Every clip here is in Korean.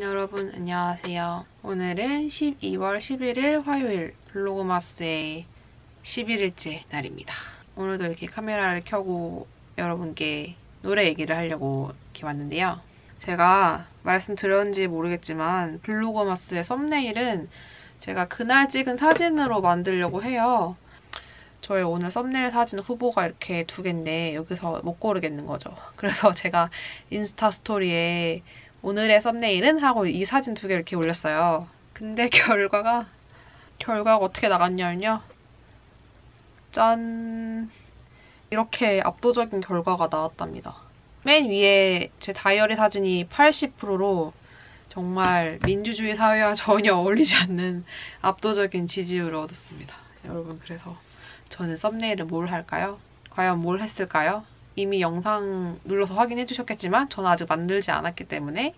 여러분 안녕하세요. 오늘은 12월 11일 화요일 블로그마스의 11일째 날입니다. 오늘도 이렇게 카메라를 켜고 여러분께 노래 얘기를 하려고 이렇게 왔는데요. 제가 말씀드렸는지 모르겠지만 블로그마스의 썸네일은 제가 그날 찍은 사진으로 만들려고 해요. 저의 오늘 썸네일 사진 후보가 이렇게 두 개인데 여기서 못 고르겠는 거죠. 그래서 제가 인스타 스토리에 오늘의 썸네일은 하고 이 사진 두개 이렇게 올렸어요. 근데 결과가 결과가 어떻게 나갔냐면요. 짠 이렇게 압도적인 결과가 나왔답니다. 맨 위에 제 다이어리 사진이 80%로 정말 민주주의 사회와 전혀 어울리지 않는 압도적인 지지율을 얻었습니다. 여러분 그래서 저는 썸네일을 뭘 할까요? 과연 뭘 했을까요? 이미 영상 눌러서 확인해 주셨겠지만 저는 아직 만들지 않았기 때문에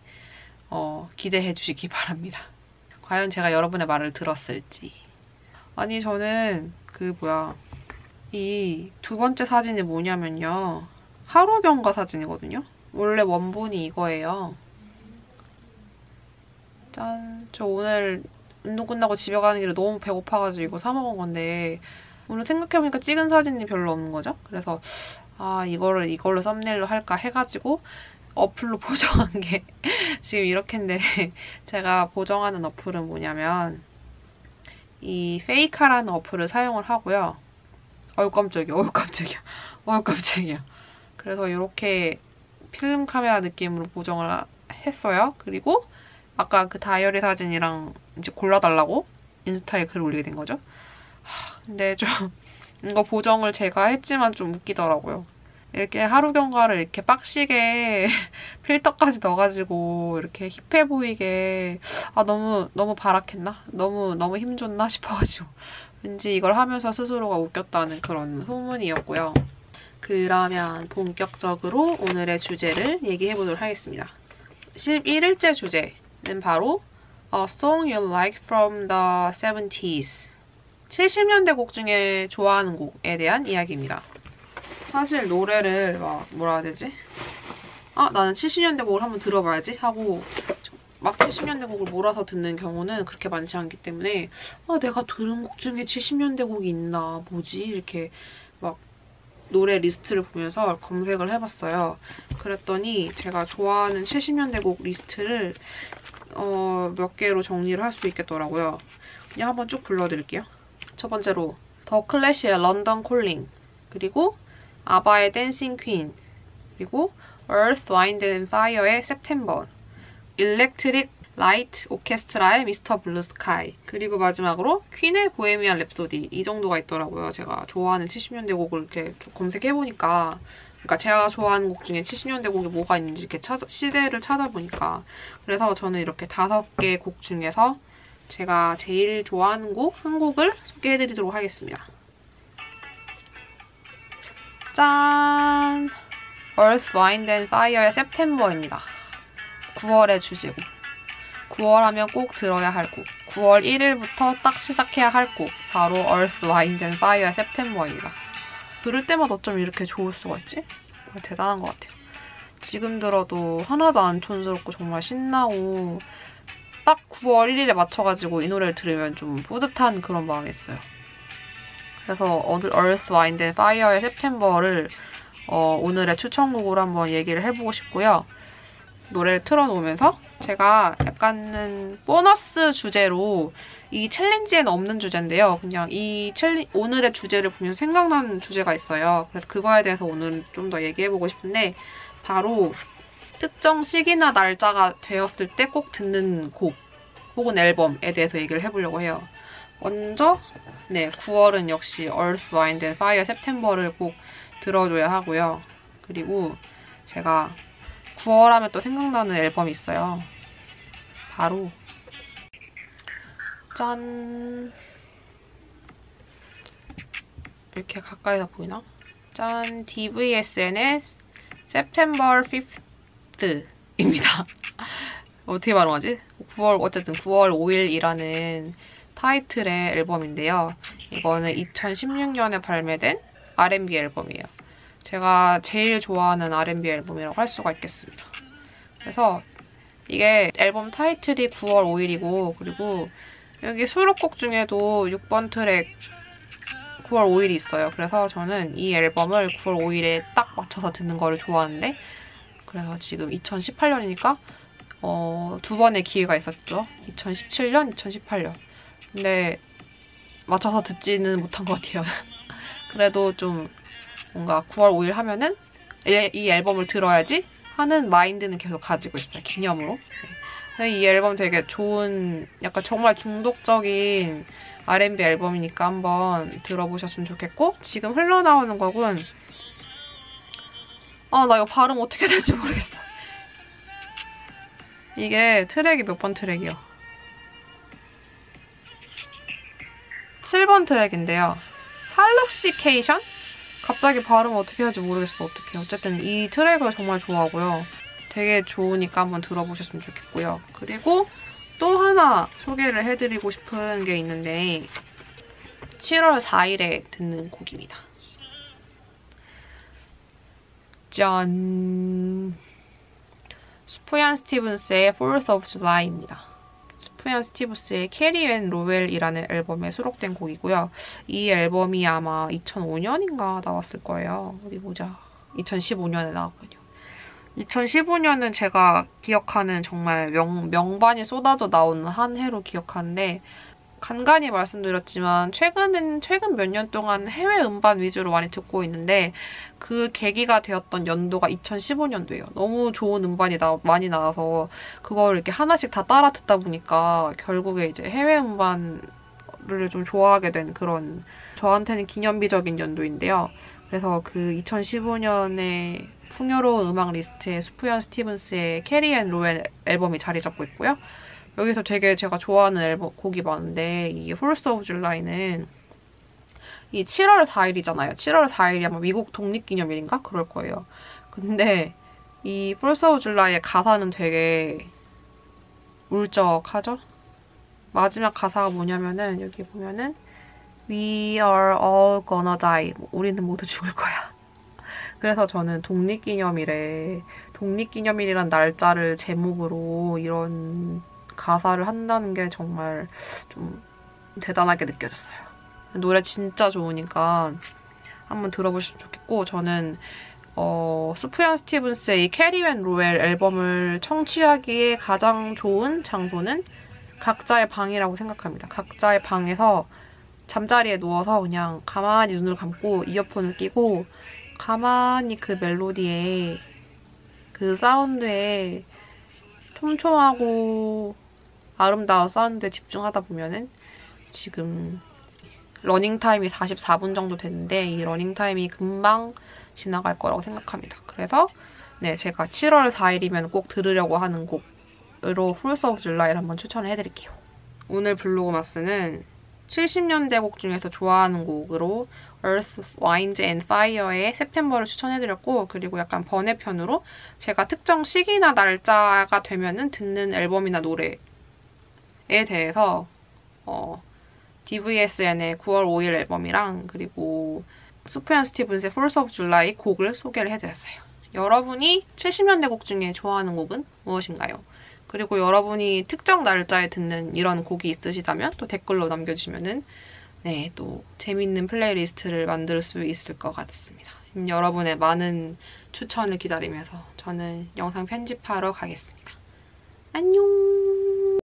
어, 기대해 주시기 바랍니다. 과연 제가 여러분의 말을 들었을지. 아니 저는 그 뭐야 이 두 번째 사진이 뭐냐면요. 하루 경과 사진이거든요. 원래 원본이 이거예요. 짠. 저 오늘 운동 끝나고 집에 가는 길에 너무 배고파가지고 이거 사 먹은 건데 오늘 생각해보니까 찍은 사진이 별로 없는 거죠. 그래서 아 이거를 이걸로 썸네일로 할까 해가지고 어플로 보정한 게 지금 이렇게인데 제가 보정하는 어플은 뭐냐면 이 페이카라는 어플을 사용을 하고요. 어우 깜짝이야, 어우 깜짝이야, 어우 깜짝이야. 그래서 이렇게 필름 카메라 느낌으로 보정을 했어요. 그리고 아까 그 다이어리 사진이랑 이제 골라달라고 인스타에 글을 올리게 된 거죠. 근데 좀 이거 보정을 제가 했지만 좀 웃기더라고요. 이렇게 하루 경과를 이렇게 빡시게 필터까지 넣어가지고 이렇게 힙해 보이게 아 너무 너무 바락했나? 너무 너무 힘줬나 싶어가지고 왠지 이걸 하면서 스스로가 웃겼다는 그런 후문이었고요. 그러면 본격적으로 오늘의 주제를 얘기해 보도록 하겠습니다. 11일째 주제는 바로 A Song You Like from the 70s 70년대 곡 중에 좋아하는 곡에 대한 이야기입니다. 사실 노래를 막 뭐라 해야 되지? 아 나는 70년대 곡을 한번 들어봐야지 하고 막 70년대 곡을 몰아서 듣는 경우는 그렇게 많지 않기 때문에 아 내가 들은 곡 중에 70년대 곡이 있나 뭐지 이렇게 막 노래 리스트를 보면서 검색을 해봤어요. 그랬더니 제가 좋아하는 70년대 곡 리스트를 어, 몇 개로 정리를 할 수 있겠더라고요. 그냥 한번 쭉 불러드릴게요. 첫 번째로 더 클래시의 런던 콜링 그리고 아바의 댄싱 퀸 그리고 Earth, Wind and Fire의 September 일렉트릭 라이트 오케스트라의 미스터 블루 스카이 그리고 마지막으로 퀸의 보헤미안 랩소디 이 정도가 있더라고요. 제가 좋아하는 70년대 곡을 이렇게 검색해보니까 그러니까 제가 좋아하는 곡 중에 70년대 곡이 뭐가 있는지 이렇게 찾아, 시대를 찾아보니까 그래서 저는 이렇게 다섯 개 곡 중에서 제가 제일 좋아하는 곡 한 곡을 소개해드리도록 하겠습니다. 짠! Earth, Wind and Fire의 September입니다. 9월의 주제곡. 9월 하면 꼭 들어야 할 곡. 9월 1일부터 딱 시작해야 할 곡. 바로 Earth, Wind and Fire의 September입니다. 들을 때마다 어쩜 이렇게 좋을 수가 있지? 대단한 것 같아요. 지금 들어도 하나도 안 촌스럽고 정말 신나고 딱 9월 1일에 맞춰가지고 이 노래를 들으면 좀 뿌듯한 그런 마음이 있어요. 그래서 오늘 Earth, Wind and Fire의 September를 어, 오늘의 추천곡으로 한번 얘기를 해보고 싶고요. 노래를 틀어놓으면서 제가 약간은 보너스 주제로 이 챌린지에는 없는 주제인데요. 그냥 이 챌린 오늘의 주제를 보면 생각나는 주제가 있어요. 그래서 그거에 대해서 오늘 좀 더 얘기해보고 싶은데 바로 특정 시기나 날짜가 되었을 때 꼭 듣는 곡 혹은 앨범에 대해서 얘기를 해보려고 해요. 먼저 네 9월은 역시 Earth, Wind and Fire, September를 꼭 들어줘야 하고요. 그리고 제가 9월 하면 또 생각나는 앨범이 있어요. 바로 짠 이렇게 가까이서 보이나? 짠 DVSN의 September 5th 입니다. 어떻게 발음하지? 9월 어쨌든 9월 5일이라는 타이틀의 앨범인데요. 이거는 2016년에 발매된 R&B 앨범이에요. 제가 제일 좋아하는 R&B 앨범이라고 할 수가 있겠습니다. 그래서 이게 앨범 타이틀이 9월 5일이고 그리고 여기 수록곡 중에도 6번 트랙 9월 5일이 있어요. 그래서 저는 이 앨범을 9월 5일에 딱 맞춰서 듣는 거를 좋아하는데 그래서 지금 2018년이니까 어, 두 번의 기회가 있었죠. 2017년, 2018년. 근데 맞춰서 듣지는 못한 것 같아요. 그래도 좀 뭔가 9월 5일 하면은 이 앨범을 들어야지 하는 마인드는 계속 가지고 있어요. 기념으로. 네. 이 앨범 되게 좋은 약간 정말 중독적인 R&B 앨범이니까 한번 들어보셨으면 좋겠고 지금 흘러나오는 곡은 아 나 이거 발음 어떻게 될지 모르겠어. 이게 트랙이 몇 번 트랙이요? 7번 트랙인데요. 할록시케이션? 갑자기 발음 어떻게 할지 모르겠어. 어떻게. 어쨌든 이 트랙을 정말 좋아하고요. 되게 좋으니까 한번 들어보셨으면 좋겠고요. 그리고 또 하나 소개를 해드리고 싶은 게 있는데 7월 4일에 듣는 곡입니다. 짠! 스푸얀 스티븐스의 4th of July입니다. 스푸얀 스티븐스의 캐리 앤 로웰이라는 앨범에 수록된 곡이고요. 이 앨범이 아마 2005년인가 나왔을 거예요. 어디 보자. 2015년에 나왔군요. 2015년은 제가 기억하는 정말 명, 명반이 쏟아져 나오는 한 해로 기억하는데 간간히 말씀드렸지만 최근은 최근 몇 년 동안 해외 음반 위주로 많이 듣고 있는데 그 계기가 되었던 연도가 2015년도예요. 너무 좋은 음반이 나, 많이 나와서 그걸 이렇게 하나씩 다 따라 듣다 보니까 결국에 이제 해외 음반을 좀 좋아하게 된 그런 저한테는 기념비적인 연도인데요. 그래서 그 2015년에 풍요로운 음악 리스트에 수프연 스티븐스의 캐리 앤 로엘 앨범이 자리 잡고 있고요. 여기서 되게 제가 좋아하는 앨범 곡이 많은데 이 홀스 오브 줄라이는 이 7월 4일이잖아요. 7월 4일이 아마 미국 독립기념일인가? 그럴 거예요. 근데 이 홀스 오브 줄라이의 가사는 되게 울적하죠? 마지막 가사가 뭐냐면은 여기 보면은 We are all gonna die. 뭐, 우리는 모두 죽을 거야. 그래서 저는 독립기념일에 독립기념일이란 날짜를 제목으로 이런 가사를 한다는 게 정말 좀 대단하게 느껴졌어요. 노래 진짜 좋으니까 한번 들어보시면 좋겠고 저는 어, 수프얀 스티븐스의 이 캐리 앤 로엘 앨범을 청취하기에 가장 좋은 장소는 각자의 방이라고 생각합니다. 각자의 방에서 잠자리에 누워서 그냥 가만히 눈을 감고 이어폰을 끼고 가만히 그 멜로디에 그 사운드에 촘촘하고 아름다운 사운드에 집중하다 보면은 지금 러닝타임이 44분 정도 됐는데 이 러닝타임이 금방 지나갈 거라고 생각합니다. 그래서 네 제가 7월 4일이면 꼭 들으려고 하는 곡으로 홀스 오브 줄라이를 한번 추천을 해드릴게요. 오늘 블로그마스는 70년대 곡 중에서 좋아하는 곡으로 Earth, Wind and Fire의 September를 추천해드렸고 그리고 약간 번외편으로 제가 특정 시기나 날짜가 되면은 듣는 앨범이나 노래에 대해서 어, DVSN의 9월 5일 앨범이랑 그리고 수프얀 스티븐스의 Force of July 곡을 소개를 해드렸어요. 여러분이 70년대 곡 중에 좋아하는 곡은 무엇인가요? 그리고 여러분이 특정 날짜에 듣는 이런 곡이 있으시다면 또 댓글로 남겨주시면은 네, 또 재밌는 플레이리스트를 만들 수 있을 것 같습니다. 여러분의 많은 추천을 기다리면서 저는 영상 편집하러 가겠습니다. 안녕!